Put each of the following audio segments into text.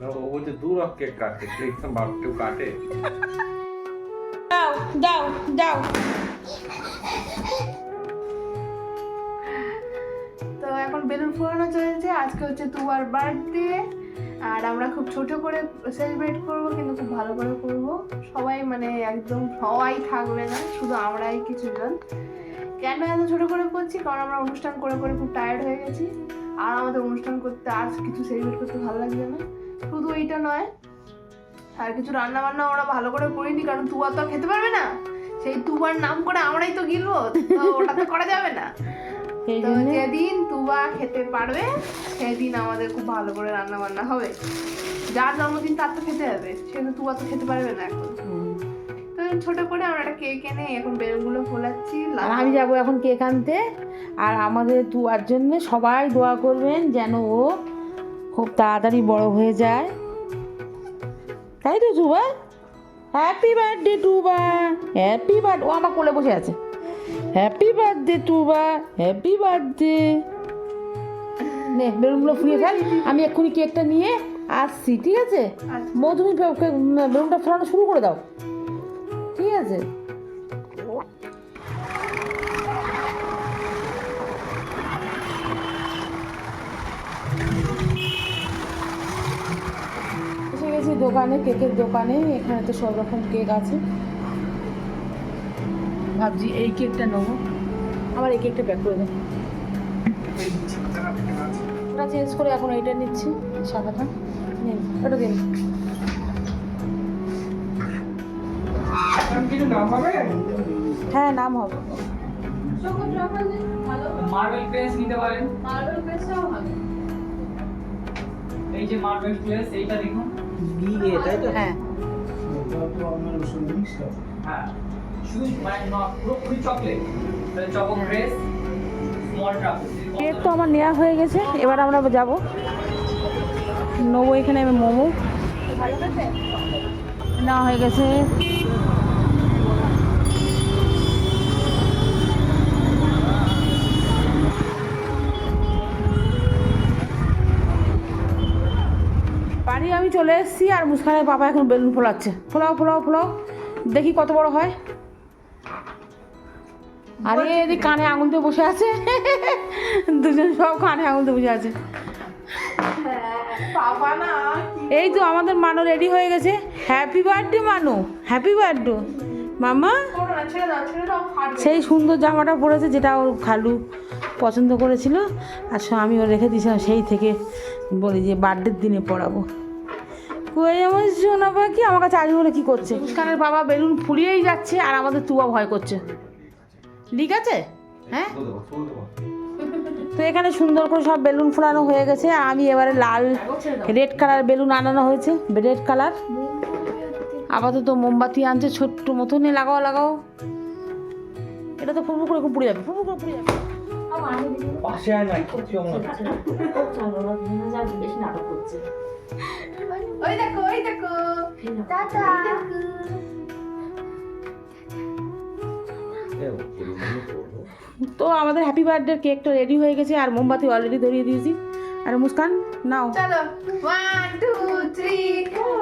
দূর হোক কেক কাটতে কেক তো বাপ কেউ কাটে। দাও দাও দাও। তো এখন বেলুন ফোড়ানো চলছে আজকে হচ্ছে তুয়ার বার্থডে আর আমরা খুব ছোট করে সেলিব্রেট করব কিন্তু খুব ভালো করে করব। সবাই মানে একদম সবাই থাকবে না শুধু আমরাই কিছুজন। কেন এত ছোট করে করছি? কারণ আমরা অনুষ্ঠান করে করে খুব টায়ার্ড হয়ে গেছি। আর আমাদের অনুষ্ঠান করতে আর কিছু সেলিব্রেট করতে ভালো লাগবে না। শুধু এইটা নয় আর কিছু রান্না বান্না আমরা ভালো করে করিনি কারণ তুয়া তো আর খেতে পারবে না। সেই তুবার নাম করে আমরাই তো গিলবো ওটা তো করা যাবে না। তো যেদিন তুবা খেতে পারবে সেদিন আমাদের খুব ভালো করে রান্না বান্না হবে। যার জন্মদিন তার তো খেতে হবে সে তো তুবা তো খেতে পারবে না এখন। তো ছোট করে আমরা একটা কেক এনে এখন বেলুনগুলো ফোলাচ্ছি আর আমি যাব এখন কেক আনতে আর আমাদের দুয়ার জন্য সবাই দোয়া করবেন যেন ও খুব তাড়াতাড়ি বড় হয়ে যায়। তাই তো Tuba happy birthday Tuba happy birth ও আমার কোলে বসে আছে। Happy birthday Tuba happy birthday নে বেলুনগুলো ফুরিয়ে ফেল। আমি এক্ষুনি কেকটা নিয়ে আসছি ঠিক আছে? আচ্ছা। তুমি বেলুনটা ফোলানো শুরু করে দাও। ঠিক আছে? দোকানে কেকের দোকানে এখানে তো সব রকম কেক আছে। ভাবছি এই কেকটা নেব। আমার এই কেকটা প্যাক করে দেন। ওটা চেঞ্জ করে এখন এইটা নিচ্ছি। সাদাটা নিন ওটা দিন। হ্যাঁ নাম হবে। মার্বেল প্রেস নিতে পারেন। এই যে মার্বেল প্রেস এইটা দেখুন। হ্যাঁ তাই তো? ন- ট্রাফ কেক তো আমার নেওয়া হয়ে গেছে এবার আমরা যাব। নেব এখানে আমি মোমো। নেওয়া হয়ে গেছে। আর মুস্কানের বাবা এখন বেলুন ফোলাচ্ছে। ফোলাও ফোলাও ফোলাও। দেখি কত বড় হয়। আরে এদিক কানে আঙুল দিয়ে বসে আছে। দুজন সব কানে আঙুল দিয়ে বসে আছে। এই তো আমাদের মানু রেডি হয়ে গেছে। Happy birthday Manu. Happy birthday. মামা সেই সুন্দর জামাটা পরেছে যেটা ওর খালু পছন্দ করেছিল। আর আমি ও রেখে দিয়েছিলাম সেই থেকে বলি যে বার্থডের দিনে পড়াবো কই আমার সোনা পাখি। আমার কাছে আসবে বলে কী করছে? মুস্কানের বাবা বেলুন ফুলিয়েই যাচ্ছে আর আমাদের তুয়া ভয় করছে। ঠিক আছে? হ্যাঁ? তো এখানে সুন্দর করে সব বেলুন ফোলানো হয়ে গেছে আমি এবারে লাল রেড কালার বেলুন আনানো হয়েছে রেড কালার। আপাতত মোমবাতি আনছে ছোট্ট মতনই লাগাও লাগাও। এটা তো ফুরফুর করে পুড়ে যাবে ফুরফুর করে পুড়ে যাবে। পাশে আয় না ওই দেখো ওই দেখো। টাটা। তো আমাদের হ্যাপি বার্থডে কেকটা রেডি হয়ে গেছে আর মোমবাতি অলরেডি ধরিয়ে দিয়েছি। আর মুস্কান নাও। চলো। One two three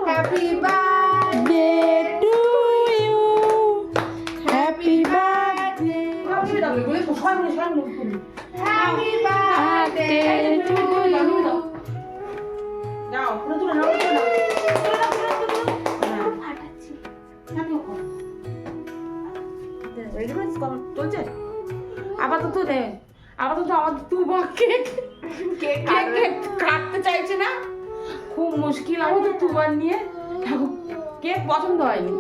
happy birthday day to you happy birthday happy birthday to you যাও পুরো তুলে নাও। কর- চলছে? আপাতত নে আপাতত আমাদের তুই বা কেক কেক কেক কেক কাটতে চাইছে না? খুব মুশকিল আমাদের তুবার নিয়ে। কেক পছন্দ হয়নি।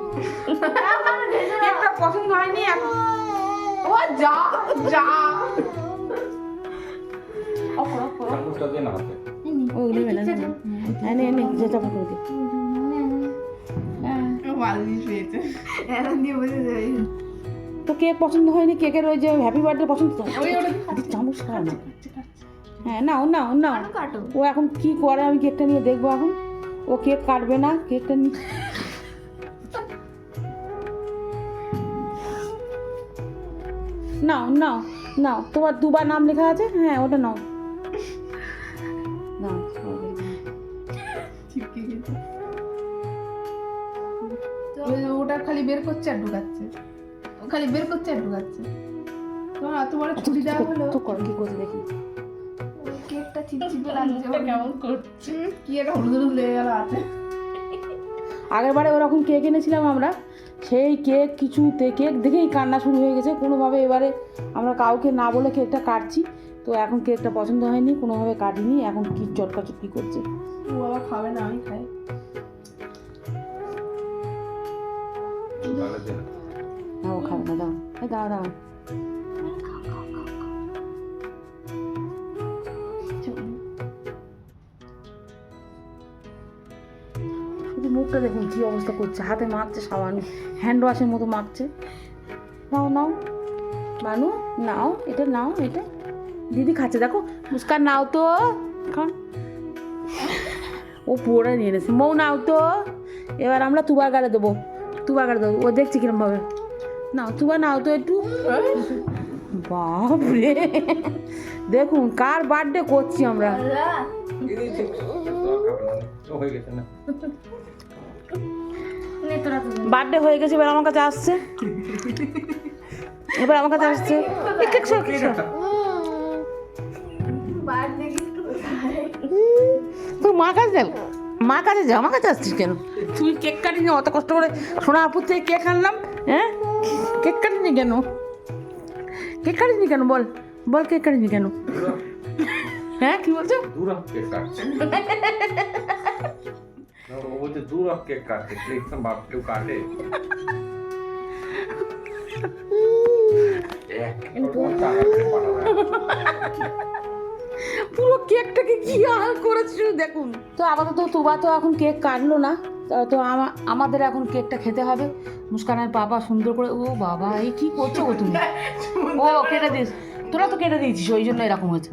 কেকটা পছন্দ হয়নি এখন ও যা যা। অফ তো কেক পছন্দ হয়নি কেকের ওই যে হ্যাপি বার্থডে পছন্দ চামচ খাও না। হ্যাঁ নাও নাও নাও। ও এখন কি করে আমি কেকটা নিয়ে দেখব এখন। ও কেক কাটবে না কেকটা নিয়ে নাও নাও নাও। তোমার দুবার নাম লেখা আছে? হ্যাঁ ওটা নাও। নাও ওটা খালি বের করছে আর ঢুকাচ্ছে। খালি বের করছে আর ঢুকাচ্ছে। তোমার এত বড় ছুটি দেওয়া হলো? তো কর কি করছে দেখি। কেকটা চিপচিপে লাগছে। কেমন করছে? কি একটা হলুদ হলুদ লেগে গেল হাতে। আগের বারে ওরকম কেক এনেছিলাম আমরা সেই কেক কিছুতে কেক দেখেই কান্না শুরু হয়ে গেছে। কোনোভাবে এবারে আমরা কাউকে না বলে কেকটা কাটছি। তো এখন কেকটা পছন্দ হয়নি কোনোভাবে কাটিনি এখন কি চটকা চটকি করছে। ও বাবা খাবে না আমি খাই। ভালো ও খাবে না দাও দাও দাও মুখটা দেখুন কী অবস্থা করছে হাতে মাখছে সাবান হ্যান্ড ওয়াশের মতো মাখছে নাও নাও মানু নাও এটা নাও এটা দিদি খাচ্ছে দেখো মুস্কান নাও তো খান ও পুরোটা নিয়ে এনেছে মৌ নাও তো এবার আমরা তুবার গাড়ে দেবো তুবা গাড়ে দেবো ও দেখছি কিরম ভাবে নাও, তুবা নাও তো একটু। বাপরে। দেখুন, কার বার্থডে করছি আমরা। বার্থডে হয়ে গেছে, এবার আমার কাছে আসছে। এবার আমার কাছে আসছে। তুই মা কাছে যাও মা কাছে যাও আমার কাছে আসছিস কেন? তুই কেক কাটিনি অত কষ্ট করে সোনাপুর থেকে কেক আনলাম হ্যাঁ? কেক কাটিনি কেন? কেক কাটিনি কেন? বল বল কেক কাটিনি কেন? হ্যাঁ কি বলছো। পুরো কেকটাকে কি হাল করেছে দেখুন। তো আপাতত তুবা তো এখন কেক কাটলো না। তা- তো আমা- আমাদের এখন কেকটা খেতে হবে। মুস্কানের বাবা সুন্দর করে ও বাবা এই কি করছ গো তুমি? ও কেটে দিস তোরা তো কেটে দিয়েছিস ওই জন্য এরকম হয়েছে।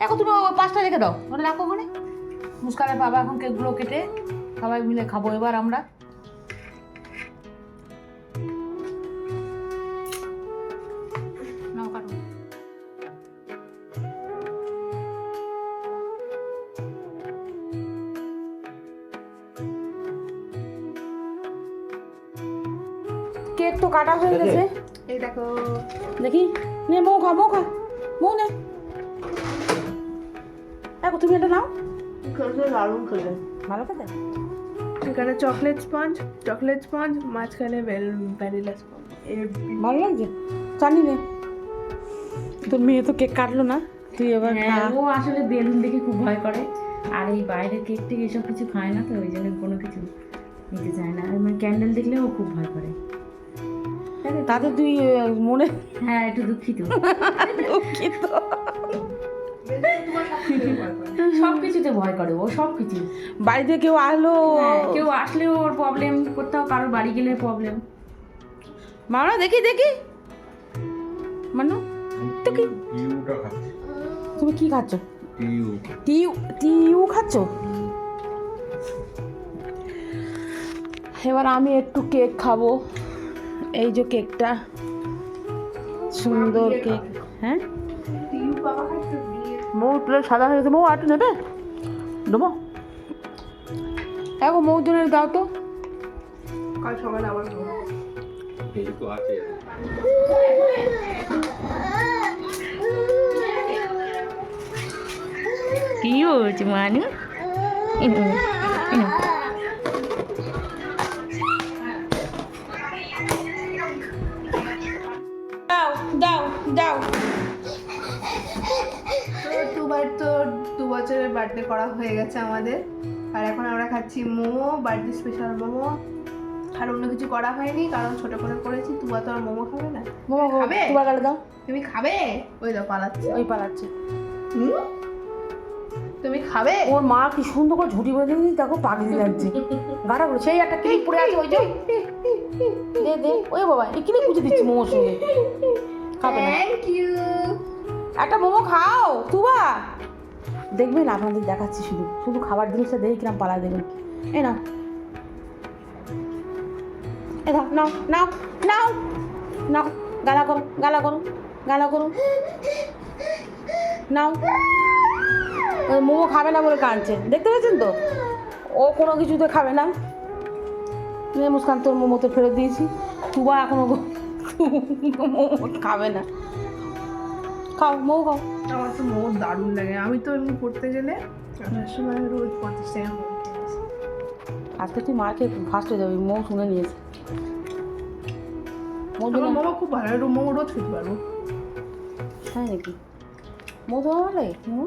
এখন তুমি পাঁচটা রেখে দাও মানে রাখো ওখানে। মুস্কানের বাবা এখন কেকগুলো কেটে সবাই মিলে খাব। এবার আমরা তো কাটা হয়ে গেছে। এই দেখো। দেখি। নে মৌ খা মৌ খা। মৌ নে। দেখো তুমি এটা নাও। দারুণ খেলে। ভালো খেতে? এখানে চকলেট স্পঞ্জ চকলেট স্পঞ্জ মাঝখানে ভ্যানিলা স্পঞ্জ ভালো লাগছে? জানি নে। তোর মেয়ে তো কেক কাটলো না। তুই এবার হ্যাঁ খা। ও আসলে বেলুন দেখে খুব ভয় করে। আর এই বাইরের কেক টেক এসব কিছু খায় না তো ওই জন্য কোনো কিছু নিতে চায় না। আর মানে ক্যান্ডেল দেখলে ও খুব ভয় করে। তাতে তুই মনে হ্যাঁ একটু দুঃখিত। দুঃখিত। সব কিছুতে ভয় করে ও সব কিছু বাড়িতে কেউ আসলো? হ্যাঁ, কেউ আসলেও ওর প্রবলেম কোথাও কারোর বাড়ি গেলে প্রবলেম মামা দেখি দেখি। মানু তুমি কি খাচ্ছ? টিউ টিউ খাচ্ছ? এবার আমি একটু কেক খাব। এই যে কেকটা। সুন্দর কেক হ্যাঁ? মৌ প্লেট সাদা হয়ে গেছে। মৌ একটু নেবে? দেবো এখন মৌ জনের দাও তো। কাল সকালে আবার কি হয়েছে মানু। করা হয়ে গেছে আমাদের। আর এখন আমরা খাচ্ছি মোমো বার্থডে স্পেশাল মোমো। আর অন্য কিছু করা হয়নি কারণ ছোট করে করেছি তুবা তো আর মোমো খাবে না। মোমো খাবে? তুবা গালে দাও। তুমি খাবে? ওই দাও পালাচ্ছে। ওই পালাচ্ছে। তুমি খাবে? ওর মা কি সুন্দর করে ঝুটি বেঁধে দিয়েছি দেখো পাগলি লাগছে। গাটা করে সেই একটা ক্লিপ পড়ে আছে ওই যে। দে দে ওই বাবা এই ক্লিপ বুঝে দিচ্ছি মোমোর সঙ্গে। খাবে না। থ্যাংক ইউ একটা মোমো খাও তুবা। দেখবেন আপনাদের দেখাচ্ছি শুধু। শুধু খাবার জিনিসটা দেখে কিরম পালা দেবেন। এই না এ দাও নাও নাও নাও নাও, গালা করো গালা করো গালা করো। নাও। মোমো খাবে না বলে কাঁদছে। দেখতে পেয়েছেন তো? ও কোনো কিছুতে খাবে না। মুস্কান, তোর মোমোতে ফেরত দিয়েছি। তুবা এখনও মোমো খাবে না। খাও মোমো খাও। আমার তো মোমো দারুণ লাগে। আমি তো এমনি পড়তে গেলে সময় রোজ পঞ্চাশ টাকা। আজকে তুই মাকে ফার্স্ট হয়ে যাবি মৌ শুনে নিয়েছে। মৌ মোমো খুব ভালো লাগে মোমো রোজ খেতে পারব। তাই নাকি? মৌ তো লাগে? মৌ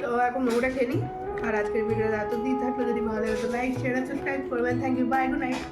তো এখন মোমোটা খেয়ে নিই। আর আজকের ভিডিওটা এত থাকলে যদি ভালো লাগে তো লাইক শেয়ার সাবস্ক্রাইব করবেন। Thank you bye good night